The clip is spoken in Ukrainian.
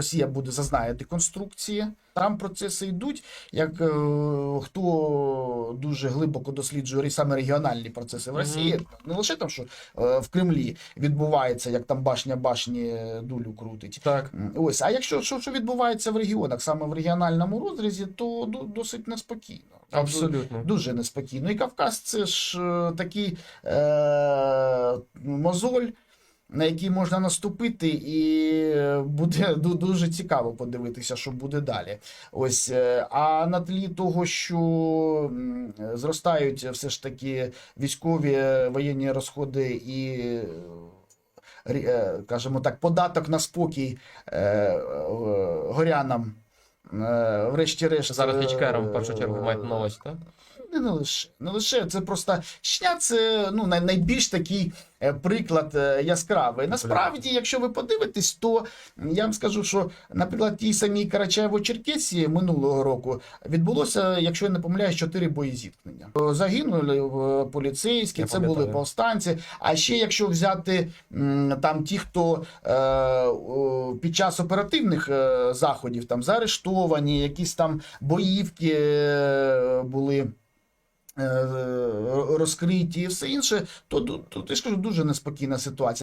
Росія буде зазнає деконструкції. Там процеси йдуть. Як е, хто дуже глибоко досліджує саме регіональні процеси в. Росії, не лише там, що е, в Кремлі відбувається, як там башня башні дулю крутить. Так. Ось, а якщо що, що відбувається в регіонах, саме в регіональному розрізі, то до- досить неспокійно. Абсолютно. Дуже неспокійно. І Кавказ це ж е, такий е, мозоль, на який можна наступити, і буде дуже цікаво подивитися, що буде далі. Ось, е, а на тлі того, що зростають все ж таки військові е, воєнні розходи і. е, е, Кажемо так, податок на спокій е, е, горянам. е, Врешті-решт, Зараз е, в першу чергу мають увазі, так? Не, не лише. Не лише. Це просто Чечня це ну, найбільш такий е, приклад е, яскравий. Насправді, якщо ви подивитесь, то я вам скажу, що, наприклад, тій самій Карачаєво-Черкесії минулого року відбулося, якщо я не помиляюсь, чотири боєзіткнення. Е, Загинули поліцейські, Я це були повстанці. А ще якщо взяти там ті, хто під час оперативних заходів там заарештовані, якісь там боївки були. Е, Розкриті і все інше, то, тут я дуже неспокійна ситуація.